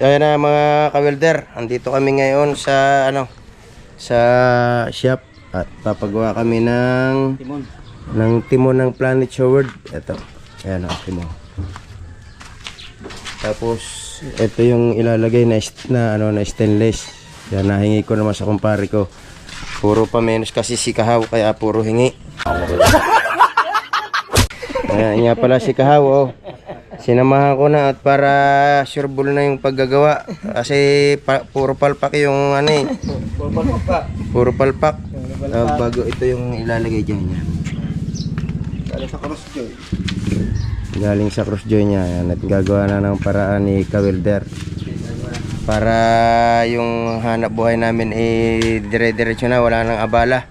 Kaya na mga kawelder, andito kami ngayon sa ano sa shop at papagawa kami ng Timon. ng timon ng Planet Showard. Ito. Ayan ang timon. Tapos ito yung ilalagay na na ano na stainless. Yan nahingi ko naman sa kumpare ko. Puro pa menos kasi si Kahaw kaya puro hingi. Ayan nga pala si Kahaw oh. Sinamahan ko na at para sureball na yung paggagawa. Kasi pa- puro palpak yung ano eh. Purple pa. Puro palpak. Ah, bago ito yung ilalagay dyan niya. Dali sa cross joy. Galing sa cross joy niya. Yan, at gagawa na ng paraan ni Kawilder. Para yung hanap buhay namin eh dire-diretso na. Wala nang abala.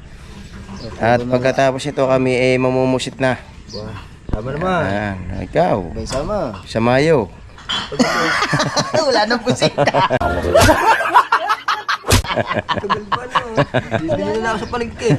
At pagkatapos ito kami eh mamumusit na. Wah. Sama naman. Ayan, ikaw. May sama. Sa Mayo. Wala nang pusita. Tagal pa no. Bibili na ako sa palengke.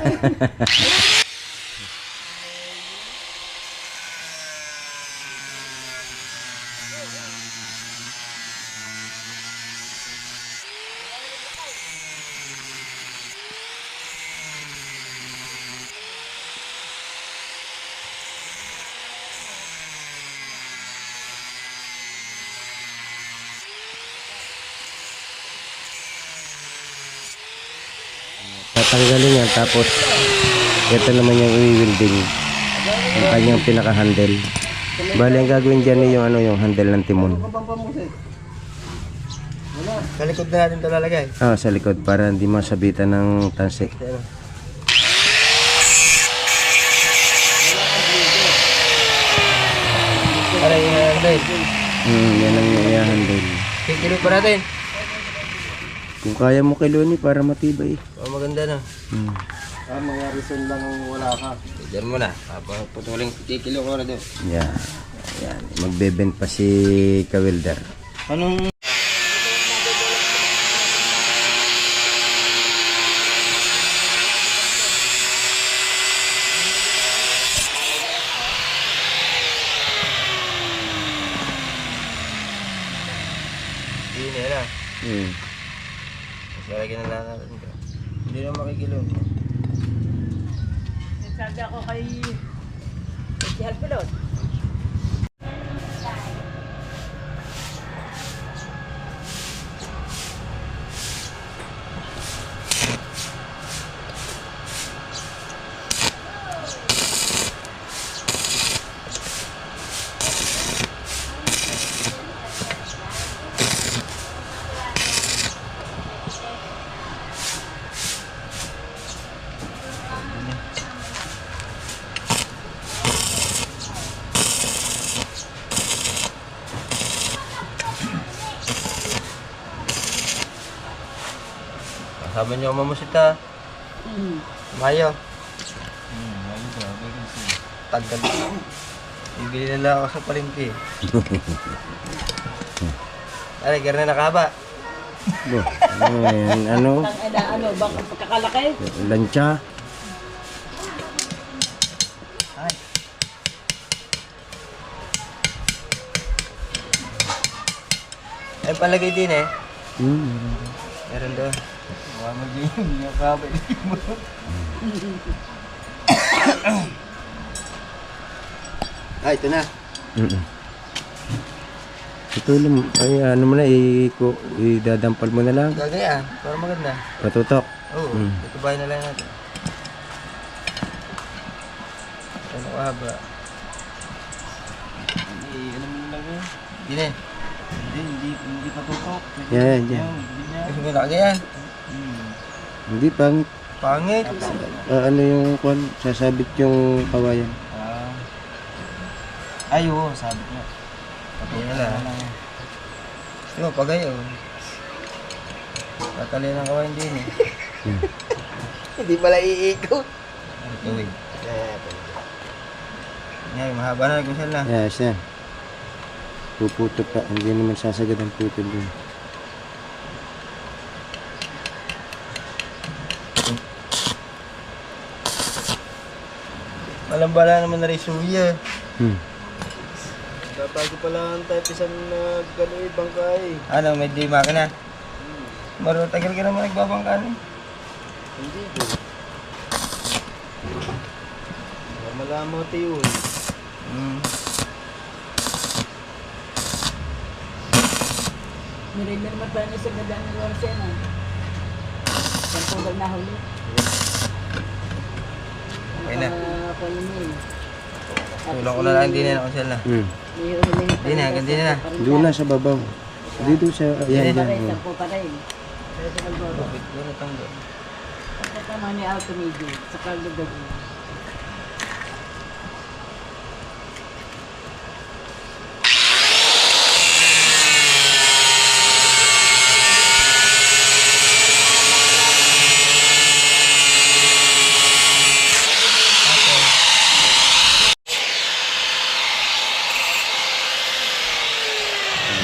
Tatanggalin yan tapos ito naman yung i-welding. Yung kanyang pinaka-handle. Bali ang gagawin dyan yung ano yung handle ng timon. Sa likod na natin ito lalagay. Ah, sa likod para hindi masabitan ng tansik. Para yung handle. Hmm, yan ang i-handle. Kikilip pa natin. Kung kaya mo kay Loni para matibay. Oh, maganda na. Hmm. Ah, mga reason lang ang wala ka. Diyan mo na. Paputuling kikilo ko na doon. Yan. Yan. Magbebend pa si Kawilder. Anong... Hindi na lang. Hmm. Mas lalagyan na lang natin ito. Hindi na makikilo. Nagsabi ako kay si Halpilot. Kasama niyo ang mamusita. Mayo. Tagal. Bibili na lang ako sa palengke. Ay, gano'n na nakaba. Bo, ano yan? Ano? Ang ano, bang pagkakalaki? Lansya? Ay. Ay, palagay din eh. Hmm. Meron doon. Mo din yung nakaba. Ay, ito na. Mm-mm. Ito lang, ay ano mo na, idadampal mo na lang. Gagaya, para maganda. Patutok. Oo, Mm. ito bahay na lang natin. Ano kahaba? Ano mo lang yun? Hindi na. Hindi, hindi, hindi patutok. Yan, yan, yan. Kasi may Hindi, pangit. Pangit. Ah, ano yung kwan, sasabit yung kawayan. Ah. Ay, oo, sabi ko. Patutok na lang. Gusto mo, pagayo. Tatali ng kawain din eh. Hmm. Hindi pala iikot. Tuwing. Ngayon, mahaba na nagkusal na. Yeah, siya. Puputol pa, hindi naman sasagad ang putol dun. Walang bala naman na rin suya. Hmm. Tatago pala ang type isang uh, gano'y bangkay. Ano, may di makina? Maro, tagal ka naman nagbabangka eh. Hindi ko. Malama ito yun. Hmm. Pa niya sa ganda ng Lorcena. Yan po na nahuli. Okay na. Tulong ko na lang din na ako sila. Hmm. Di na, ganti na. Doon na sa babaw. Dito sa... Ayan, ayan. ako pa rin. Pero sa Malboro. Siguro tang doon. Pagkatama ni Alto Medio, sa Caldo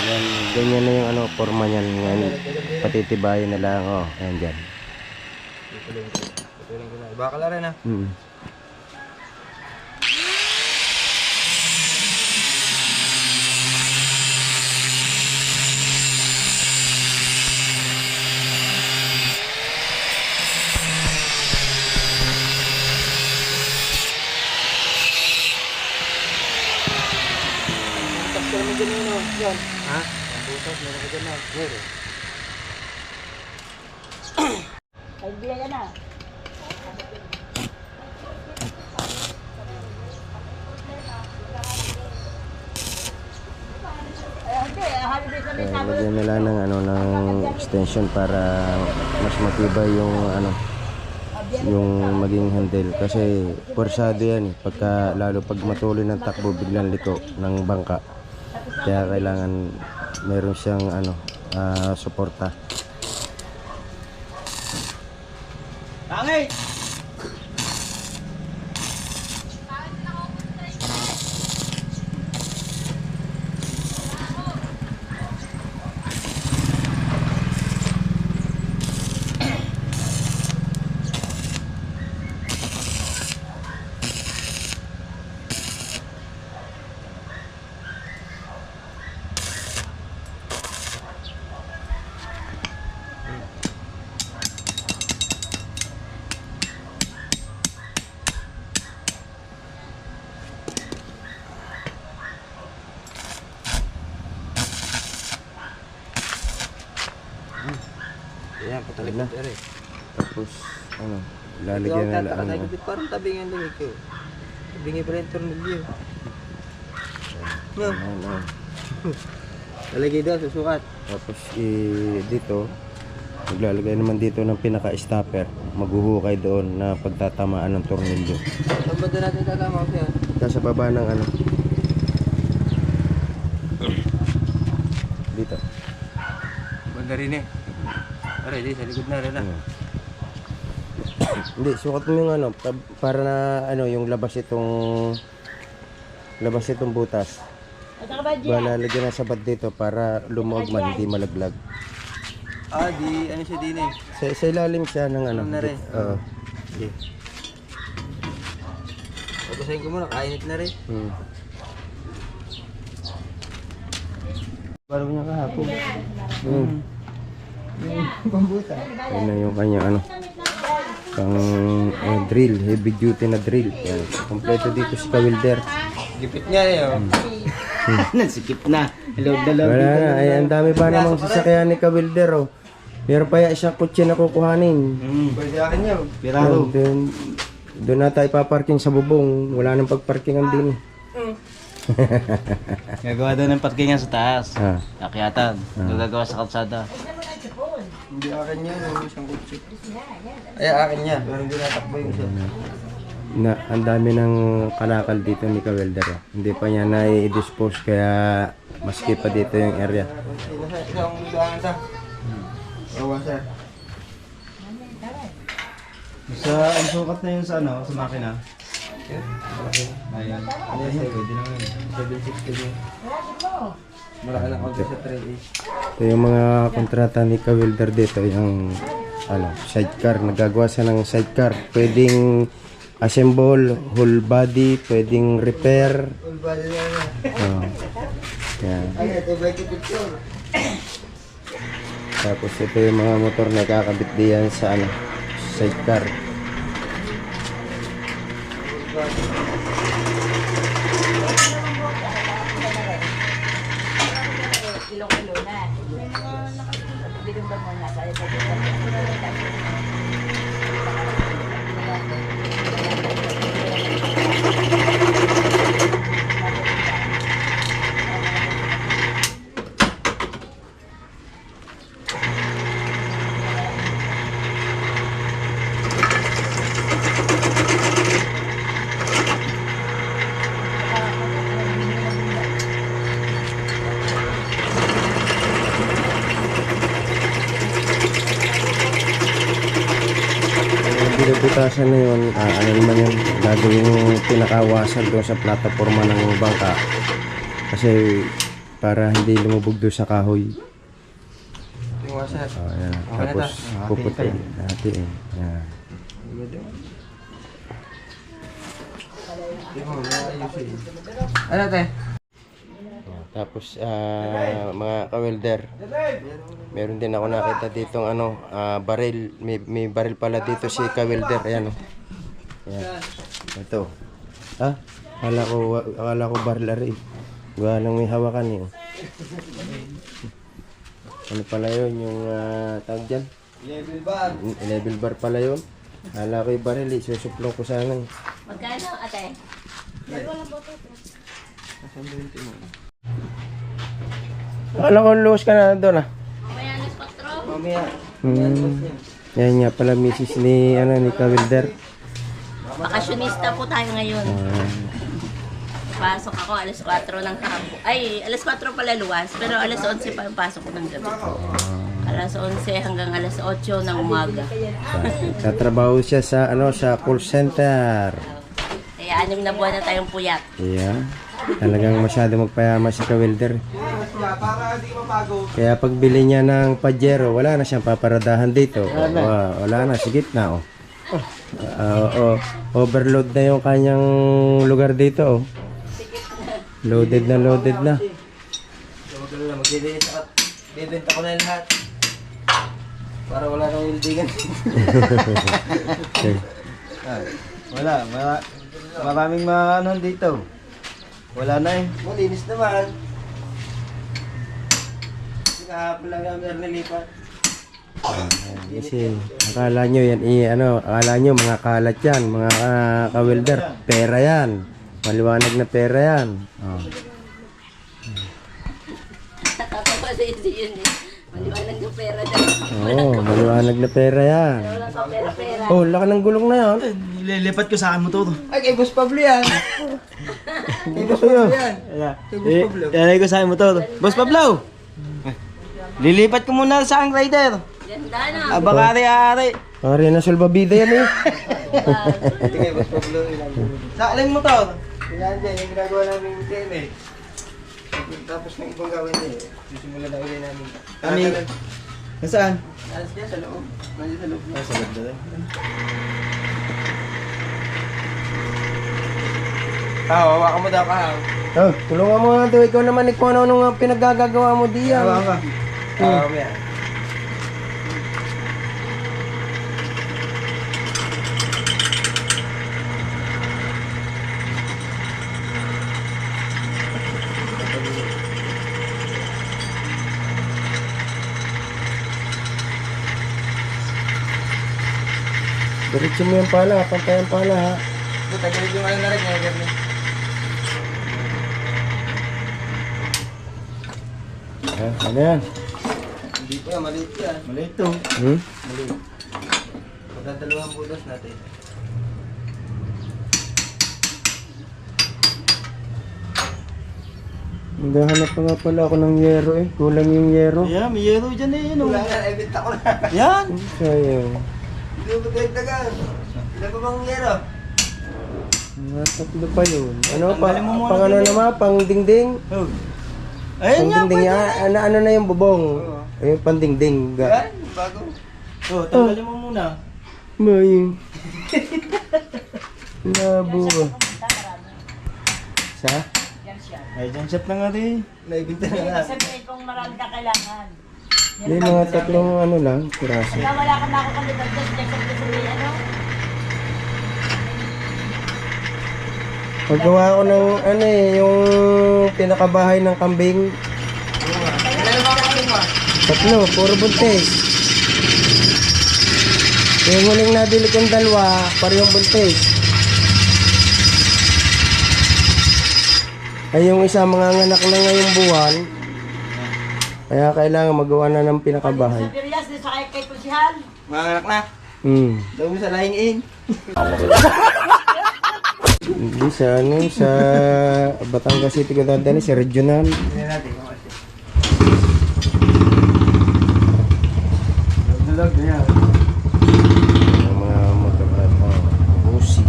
Yan, ganyan na yung ano, forma niyan. Yan, patitibayin na lang. Oh, ayan dyan. Bakal na rin ah. Hmm. Ha? Ay, hindi yan na. Eh, hindi. Holiday kami Eh, sa lagyan nila ng ano ng extension para mas matibay yung ano yung maging handle kasi pursado yan eh. pagka lalo pag matuloy ng takbo biglang liko ng bangka kaya kailangan meron siyang ano ah, suporta Tangay! Na. Tapos, ano, lalagyan na lang. Ano, Parang tabingan lang ikaw. Tabingan pa rin tornilyo. No, ano, lalagay doon, susukat. Tapos, i dito, maglalagay naman dito ng pinaka-stopper. Maghuhukay doon na pagtatamaan ng tornilyo. Saan ba doon natin tatama ko yan? Nasa baba ng ano. Dito. Banda rin eh. Aray, di, sa likod na rin ah. Ano. Hindi, sukat mo yung ano, pa- para na ano, yung labas itong labas itong butas. At saka ba, Gia? Ba lalagyan na sabat dito para lumuwag man, hindi malaglag. Ah, di, ano siya din eh. Sa, sa ilalim siya ng ano. Ano na rin? Oo. Di. Babasahin ko muna, kainit na rin. Hmm. Parang niya kahapon. Hmm. Pambuta. Yan na yung kanya ano. Pang uh, drill, heavy duty na drill. Yan. Kompleto dito si Kawilder. Gipit niya eh, oh. Nasikip na. Load na load. Wala na, ay ang dami pa namang sasakyan ni Kawilder oh. Meron pa ya isang kutsi na kukuhanin. Hmm. Pwede akin niya. Piraro. Doon, doon na tayo paparking sa bubong. Wala nang pagparkingan din. Gagawa daw ng parkingan sa taas. Ah. Akyatan. Gagawa sa kalsada. Hindi akin niya, no, isang kutsi. Ay, akin niya. Pero hindi natakbo yung isa. Na, ang dami ng kalakal dito ni Kawilder. oh. Hindi pa niya na-dispose kaya maski pa dito yung area. Isang lugangan sa. Awa, sir. Sa ang sukat na yun sa ano, sa makina. Ayan. Ayan, pwede naman. 760 din. Malaki lang konti sa 3A. Ito yung mga kontrata ni Kawilder dito, yung ano, sidecar. Nagagawa siya ng sidecar. Pwedeng assemble, whole body, pwedeng repair. Full body na na. Oh. Yan. Tapos ito yung mga motor na kakabit diyan sa ano, sidecar. Kilo-kilo na. Bilong ba muna? Kaya sa Yung binubutasan na yun, ah, ano naman yun, gagawin yung pinakawasan doon sa plataforma ng bangka. Kasi para hindi lumubog doon sa kahoy. Yung washer. Oh, yan. Okay Tapos. Ah, puputin. hatiin. Hatiin. Yan. Ano te? Tapos ah, mga ka-welder, meron din ako nakita ditong ano, ah, baril, may, may baril pala dito si ka-welder, ayan oh. Ayan. Ito. Ah, akala ko, akala ko baril ari. Gawa lang may hawakan eh. oh. Ano pala yun, yung uh, tawag dyan? Level bar. Level bar pala yun. Akala ko yung baril eh, susuplong ko sana eh. Magkano, ate? Akala ko luwas ka na doon ah. May alas 4. Mamaya. Hmm. Yan nga pala misis ni ano ni Kawilder. Bakasyonista po tayo ngayon. Pasok ako alas 4 ng hapon. Ay, alas 4 pala luwas. Pero alas 11 pa yung pasok ko ng gabi. Alas 11 hanggang alas 8 ng umaga. Tatrabaho siya sa ano sa call center. Kaya anim na buwan na tayong puyat. Yeah. Talagang masyado magpayaman si Kawilder. Kaya pagbili niya ng Pajero, wala na siyang paparadahan dito. Wala, wala na, sa gitna oh. Ah, oo. overload na yung kanyang lugar dito oh. Loaded na loaded na. Bibenta ko na lahat. Para wala nang wildigan. Okay. Ah, wala, wala. Maraming mga ano dito. Wala na eh. Malinis naman. Kahapon lang namin nilipat. Kasi akala nyo yan, i, ano, akala nyo mga kalat yan, mga uh, kawilder, pera yan. Maliwanag na pera yan. Oh. Nakakapa sa isi yun eh. Maliwanag yung pera dyan. Oo, maliwanag na pera yan. Wala ka pera-pera. Oh, laki ng gulong na yan. Lilipat ko sa akin mo to. Ay, kay Boss Pablo yan. kay Boss Pablo yan. Kay Boss Pablo. Lalagay ko sa akin mo to. Boss Pablo! Lilipat ko muna sa aking rider. Na. Abang ari-ari. Pare na salbabida yan eh. Ito kay Boss Pablo. Sa alin mo to? Yan dyan, yung ginagawa namin yung team eh. Tapos ng ibang gawin eh. Sisimula na ulit namin. Kami. Nasaan? Alas niya sa loob. Nandiyan sa loob. Nasa loob na rin. Ah, hawakan mo daw ka. Oh, tulungan mo nga to. Ikaw naman ikaw ano nung pinaggagawa mo diyan. Hawakan ka. Ah, mamaya. Diretso mo yan pala, pantayan pala ha. Ito, tagalog yung ano na rin. Yung. Ah, ano yan? Hindi pa, maliit yan. Maliit to. Hmm? Maliit. Magdadalawang butas natin. Naghahanap pa nga pala ako ng yero eh. Kulang yung yero. Yeah, may yero dyan eh. Oh. Wala nga, ibenta ko na. Yan! Sayang. Hindi mo dagdagan. Ilan pa bang yero? Mga tatlo pa yun. Ano pa? Tanggalin mo muna Pang ano din naman? Pang dingding? Oh. Ayun Pang nga, dingding pwede. yan. Ano, ano na yung bubong? Oo. Ayun, pang dingding. Ga. Yan, bago. Oh, tanggalin mo muna. May. Labo ba? Sa? Ay, dyan shop na nga din. Naibinta na lahat. Sabihin kong marami ka kailangan. May mga tatlong ano lang, piraso. Kaya wala ka na ako kandidat dyan. Diyan ka sabihin, ano? Paggawa ko ng ano eh, yung pinakabahay ng kambing. Tatlo, puro buntis. Yung huling nabili kong dalawa, parehong buntis. Ay yung isa mga anak na ngayong buwan. Kaya kailangan magawa na ng pinakabahay. Sa sa kay kay na. Hmm. Daw mo sa lying in. Hindi sa ano, sa Batangas City ko dadali, sa regional. Dulog na yan. Ang mga motor at uh, busi.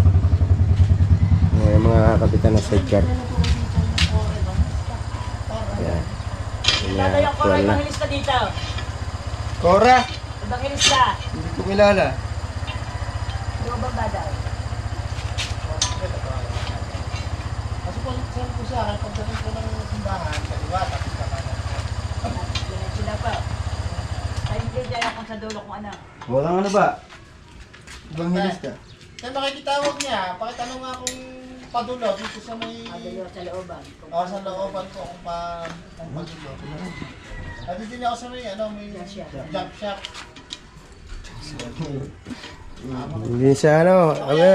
Yung mga kapitan ng sidecar. Yan. Yung na. mangilis ka dito. Cora! Mangilis ka. Hindi ko kilala. Di ba ba daw? Yan sila pa. Ay, hindi dyan ako sa dulo kung ano. Walang ano ba? Ibang hilis ka. Kaya makikitawag niya, pakitanong nga kung padulo dito sa may... Madalo sa looban. Kung Ako sa looban ko kung pa... kung padulo. At din ako sa may, ano, may jump shop. Hindi sa ano, ano,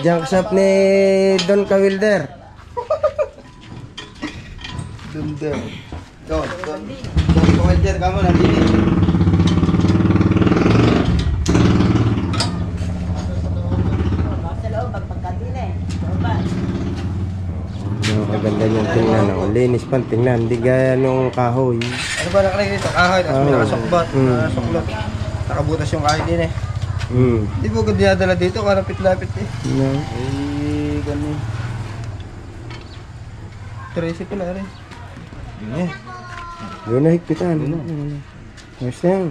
junk shop ni Don Kawilder. Dunder. Don, don. Don Commander, kamo na dili. sa looban, pagkadin eh. Looban. Yung kaganda niyang tingnan. Oh. Linis pan tingnan. Hindi gaya nung kahoy. Ano ba nakalagay dito? Kahoy, tapos may nakasukbat. Mm. Nakasuklot. Nakabutas yung kahoy din eh. Hmm. Hindi mo agad dinadala dito, karapit-lapit eh. No. Eh, ganun. Tracy pala rin. Yun eh. Doon na higpitan. Ayos na yan.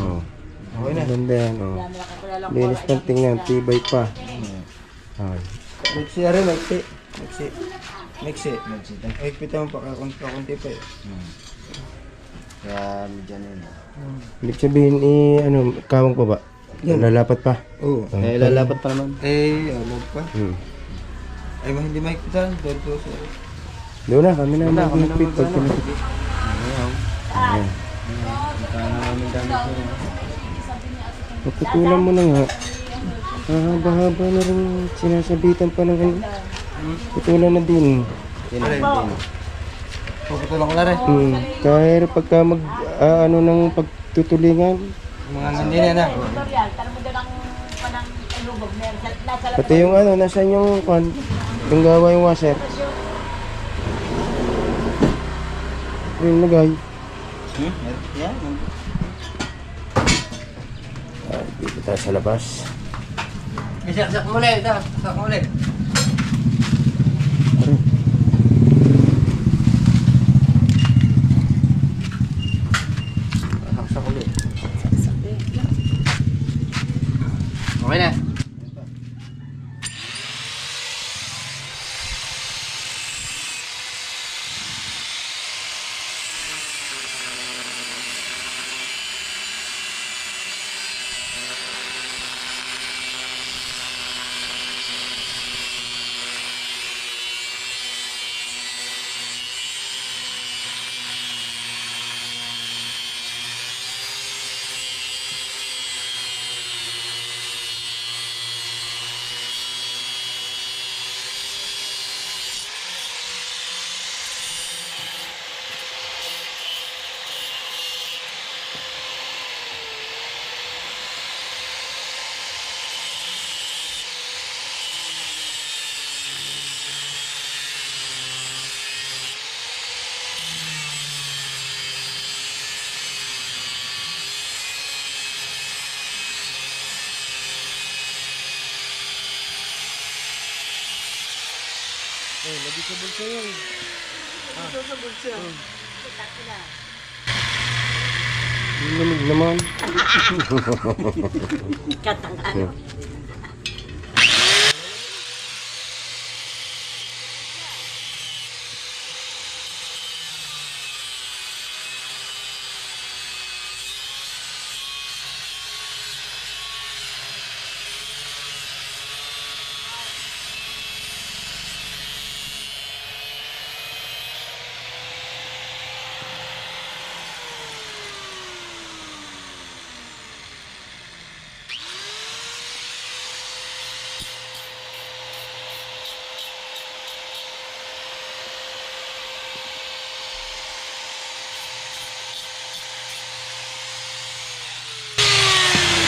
Oh. Okay na. Ganda yan. Oh. Ko. Linis pan tingnan. Tibay pa. Ay. Mixi na rin, mixi. Mixi. Mixi. Mixi. Higpitan mo pa, kakunti kakunti pa eh. Kaya medyan yun. Ibig sabihin, eh, ano, kawang pa ba? Lalapat pa. Oo. Eh, lalapat pa naman. Eh, alam pa. Hmm. Ay, hindi mahigpitan. Doon to sa... Doon na, kami na Wala, kami na mag-higpit pag mag-ano. pinakit. Pagkutulan mo na nga. Mahaba-haba na rin sinasabitan pa ng ano. Putulan na din. Yan na din. Puputulan ko na rin. Hmm. Kahit pagka mag, ah, ano ng pagtutulingan, Mga nandin na. Tutorial, tanong mo doon ang panang ilubog. Meron sa nasa labas. pati yung ano, nasan yung kwan, yung gawa yung washer. Yung lagay. Hmm? Yan. Ah, dito tayo sa labas. Isaksak mo ulit. ito. Saksak mo. Yung lamig naman. Katang ano.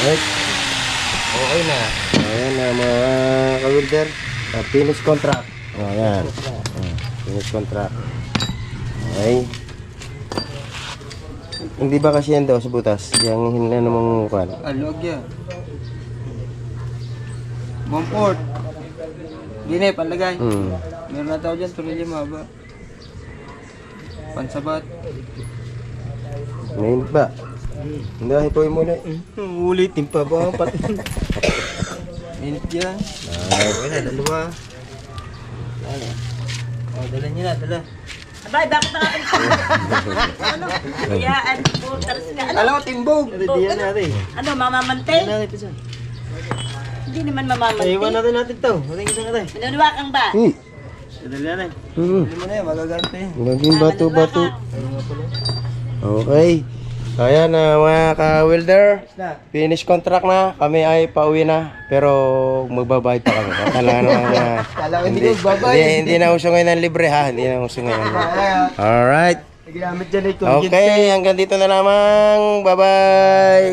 Right. Okay na. Ayan na mga ka-welder. Uh, finish contract. O, ayan. Uh, finish contract. Okay. Hindi ba kasi yan daw sa butas? Yung hinano mong kwan? Alog yan. Bumport. Dine, panlagay. Hmm. Meron na tao dyan, tuloy maba. Pansabat. Ngayon ba? Hindi, hipoy muna. Ulitin pa ba? Pat Minit yan. Ay, Okay na, dalawa. Ano? Oh, dala niyo na, dala. Abay, bakit nakapit Ano? Kayaan, puters ka. Ano? Alam ko, timbog. Hindi yan natin. Ano, mamamantay? natin ito siya. Hindi naman mamamantay. Iwan natin natin ito. Mating isa natin. Manuniwakang ba? Hmm. Dali na eh. Hmm. Dali mo na yan, magagante. Naging bato-bato. Okay. Kaya na mga ka-welder. Finish contract na. Kami ay pauwi na. Pero magbabayad pa kami. Kala naman na. Hindi. Hindi, hindi na uso ngayon ng libre ha. Hindi na uso ngayon. Alright. Okay, hanggang dito na lamang. Bye-bye.